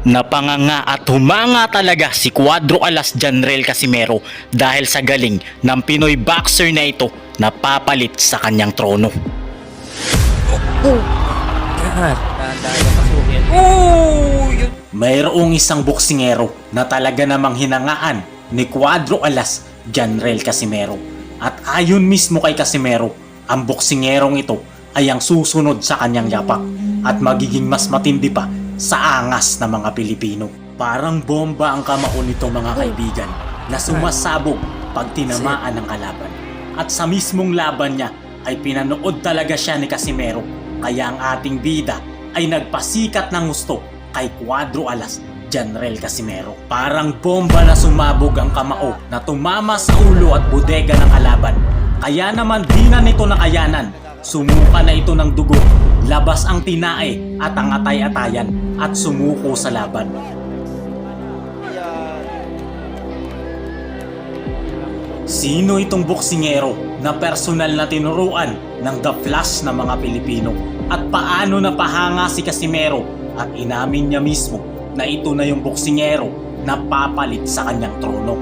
Napanganga at humanga talaga si Cuadro Alas Janrel Casimero dahil sa galing ng Pinoy boxer na ito na papalit sa kanyang trono. Mayroong isang boksingero na talaga namang hinangaan ni Cuadro Alas Janrel Casimero. At ayon mismo kay Casimero, ang boksingerong ito ay ang susunod sa kanyang yapak at magiging mas matindi pa sa angas ng mga Pilipino. Parang bomba ang kamao nito mga kaibigan na sumasabog pag tinamaan ng kalaban. At sa mismong laban niya ay pinanood talaga siya ni Casimero kaya ang ating bida ay nagpasikat ng gusto kay Cuadro Alas Janrel Casimero. Parang bomba na sumabog ang kamao na tumama sa ulo at bodega ng kalaban. Kaya naman di na nito nakayanan. Sumuka na ito ng dugo. Labas ang tinae at ang atay-atayan at sumuko sa laban. Sino itong boksingero na personal na tinuruan ng The Flash ng mga Pilipino? At paano napahanga si Casimero at inamin niya mismo na ito na yung boksingero na papalit sa kanyang trono?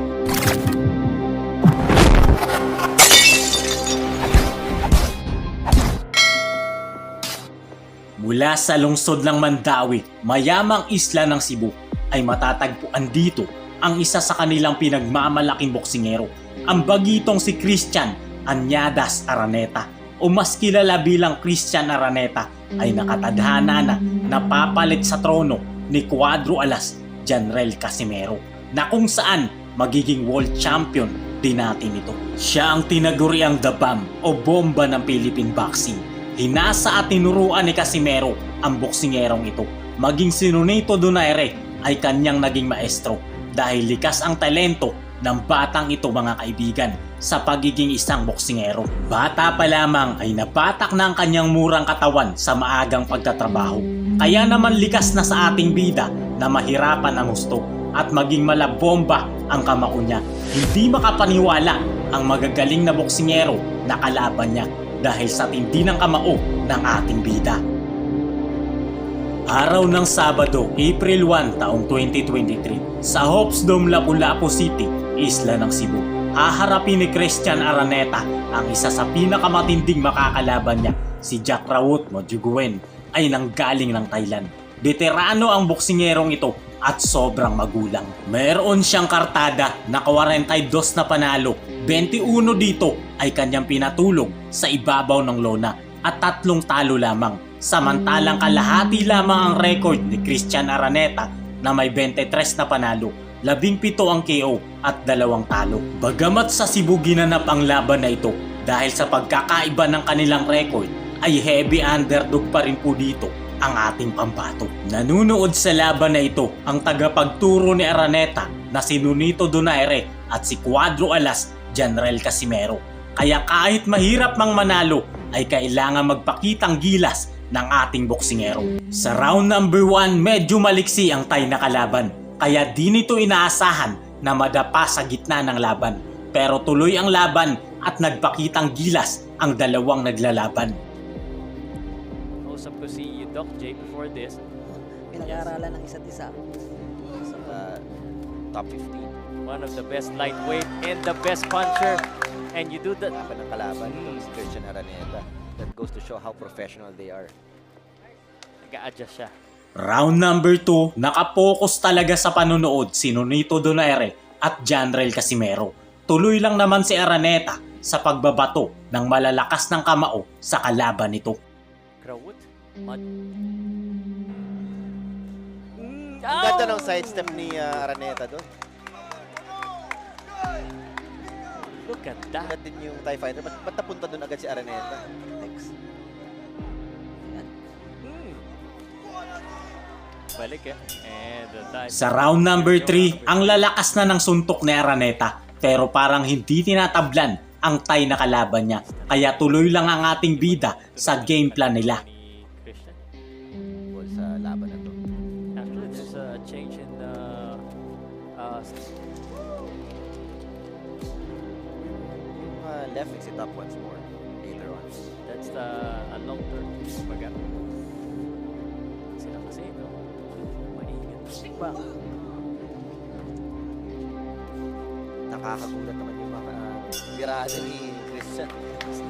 Mula sa lungsod ng Mandawi, mayamang isla ng Cebu, ay matatagpuan dito ang isa sa kanilang pinagmamalaking boksingero, ang bagitong si Christian Anyadas Araneta o mas kilala bilang Christian Araneta ay nakatadhana na napapalit sa trono ni Cuadro Alas Janrel Casimero na kung saan magiging world champion din natin ito. Siya ang tinaguriang The Bomb o bomba ng Philippine Boxing Hinasa at tinuruan ni Casimero ang boksingerong ito. Maging si Nonito Donaire ay kanyang naging maestro dahil likas ang talento ng batang ito mga kaibigan sa pagiging isang boksingero. Bata pa lamang ay nabatak na ang kanyang murang katawan sa maagang pagtatrabaho. Kaya naman likas na sa ating bida na mahirapan ang gusto at maging malabomba ang kamao niya. Hindi makapaniwala ang magagaling na boksingero na kalaban niya dahil sa tindi ng kamao ng ating bida. Araw ng Sabado, April 1 taong 2023, sa Hopes Dome, Lapu-Lapu City, Isla ng Cebu, haharapin ni Christian Araneta ang isa sa pinakamatinding makakalaban niya, si Jack Rawut Mojuguen, ay nanggaling ng Thailand. Veterano ang boksingerong ito at sobrang magulang. Meron siyang kartada na 42 na panalo, 21 dito ay kanyang pinatulog sa ibabaw ng lona at tatlong talo lamang. Samantalang kalahati lamang ang record ni Christian Araneta na may 23 na panalo, 17 ang KO at dalawang talo. Bagamat sa Cebu ginanap ang laban na ito dahil sa pagkakaiba ng kanilang record ay heavy underdog pa rin po dito ang ating pambato. Nanunood sa laban na ito ang tagapagturo ni Araneta na si Nunito Donaire at si Cuadro Alas Janrel Casimero. Kaya kahit mahirap mang manalo ay kailangan magpakitang gilas ng ating boksingero. Sa round number 1 medyo maliksi ang tay na kalaban kaya di nito inaasahan na madapa sa gitna ng laban. Pero tuloy ang laban at nagpakitang gilas ang dalawang naglalaban. Kausap ko si Doc J before this. Pinag-aaralan ng isa't isa. sa uh, top 15. One of the best lightweight and the best puncher. And you do that. Laban ng kalaban itong si Christian Araneta. That goes to show how professional they are. Nag-a-adjust siya. Round number 2, nakapokus talaga sa panonood si Nonito Donaire at Janrel Casimero. Tuloy lang naman si Araneta sa pagbabato ng malalakas ng kamao sa kalaban nito. Krawut. Mad. Mm, Ang ganda ng sidestep ni uh, Araneta doon. Look at that. Agad din yung TIE Fighter. Ba't, ba't napunta doon agad si Araneta? Next. Ayan. Mm. Balik eh. And the dive. Sa round number 3, ang lalakas na ng suntok ni Araneta pero parang hindi tinatablan ang tay na kalaban niya. Kaya tuloy lang ang ating bida sa game plan nila. Sa laban na to. Actually, there's a change in the uh, Is it up once more later on. that's the a long term baga. Sila kasi no. Maingat. Ba? Nakakagulat naman yung mga birada ni Christian.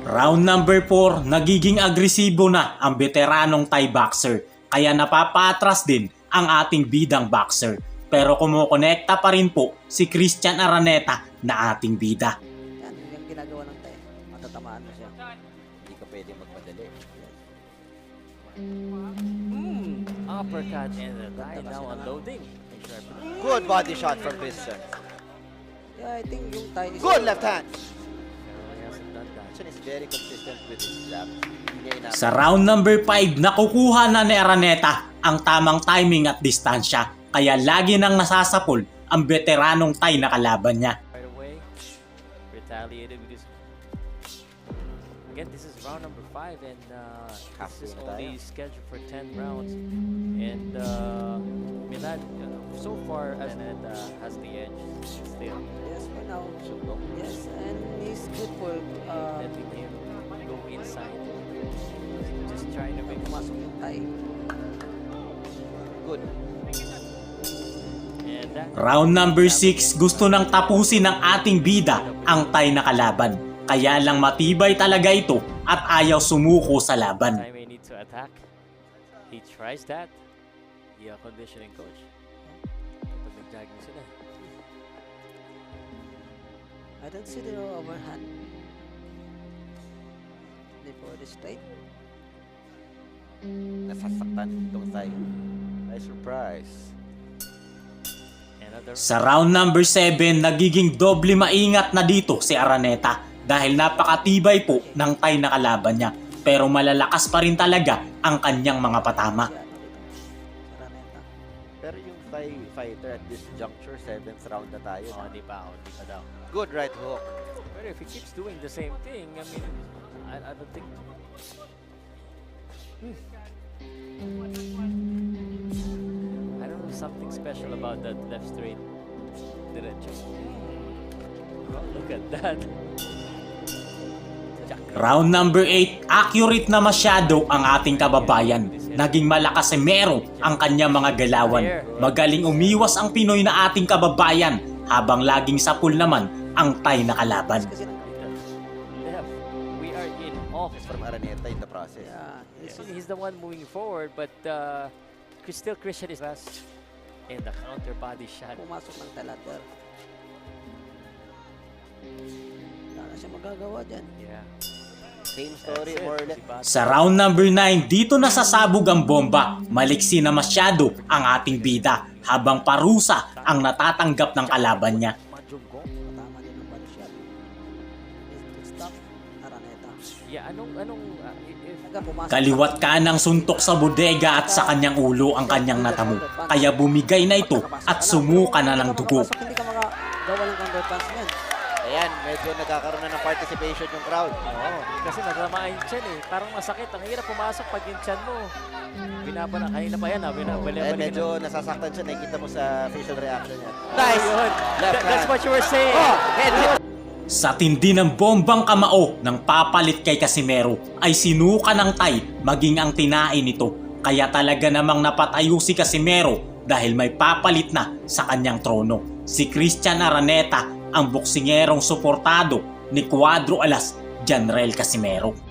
Round number 4, nagiging agresibo na ang veteranong Thai boxer kaya napapatras din ang ating bidang boxer. Pero kumukonekta pa rin po si Christian Araneta na ating bida. Mm, uppercut and the guy now ng unloading. Good body shot from Christian. Yeah, I think yung tayo is... Good left hand. Is very consistent with his inabot. Sa round number 5, nakukuha na ni Araneta ang tamang timing at distansya kaya lagi nang nasasapol ang veteranong Thai na kalaban niya. right away. Retaliated with his. Again, this is round number five, and uh, Halfway this is only tayo. scheduled for 10 rounds. And uh, Milan, uh, so far, as and uh, has the edge still. Yes, for now. Yes, and he's good for... Uh, Letting him go inside. Just trying to make pumasok yung tayo. Good. And Round number 6, gusto nang tapusin ng ating bida ang Thai na kalaban. Kaya lang matibay talaga ito at ayaw sumuko sa laban. He tries that. Uh, conditioning coach. Ito nag-jogging sila. I don't see the overhand. Before the straight. Nasasaktan itong tayo. Nice surprise. Sa round number 7, nagiging doble maingat na dito si Araneta dahil napakatibay po ng Thai na kalaban niya. Pero malalakas pa rin talaga ang kanyang mga patama. Pero yung Thai fighter at this juncture, 7th round na tayo. Oh, hindi pa ako, hindi pa daw. Good right hook. But if he keeps doing the same thing, I mean, I, I don't think. Hmm. I don't know something special about that left straight diretso. Oh, look at that. Round number 8, accurate na masyado ang ating kababayan. Naging malakas si Mero ang kanyang mga galawan. Magaling umiwas ang Pinoy na ating kababayan habang laging sapul naman ang Thai na kalaban. We are in off. From Araneta in the process. Yeah, He's, he's, the one moving forward, but uh, still Christian is last. And the counter body shot. pumasok ng talater. Wala na siya magagawa dyan. Yeah. Same story, more or less. Sa round number 9, dito nasasabog ang bomba. Maliksi na masyado ang ating bida habang parusa ang natatanggap ng kalaban niya. Yeah, anong, anong, uh. Kaliwat ka ng suntok sa bodega at sa kanyang ulo ang kanyang natamo. Kaya bumigay na ito at sumuka na ng dugo. Hindi ka makagawa ng counter punch. Ayan, medyo nagkakaroon na ng participation yung crowd. Oo, kasi naglamain chan eh. Parang masakit. Ang hirap pumasok pag yung chan mo. Binabala, kanina pa yan ha. Binabala, Ayan, medyo nasasaktan siya. Nakikita mo sa facial reaction niya. Nice! Left That- that's what you were saying. Oh, head. Sa tindi ng bombang kamao ng papalit kay Casimero ay sinuka ng Tay maging ang tinae nito. Kaya talaga namang napatayo si Casimero dahil may papalit na sa kanyang trono. Si Christian Araneta ang boksingerong suportado ni Cuadro Alas, Janrel Casimero.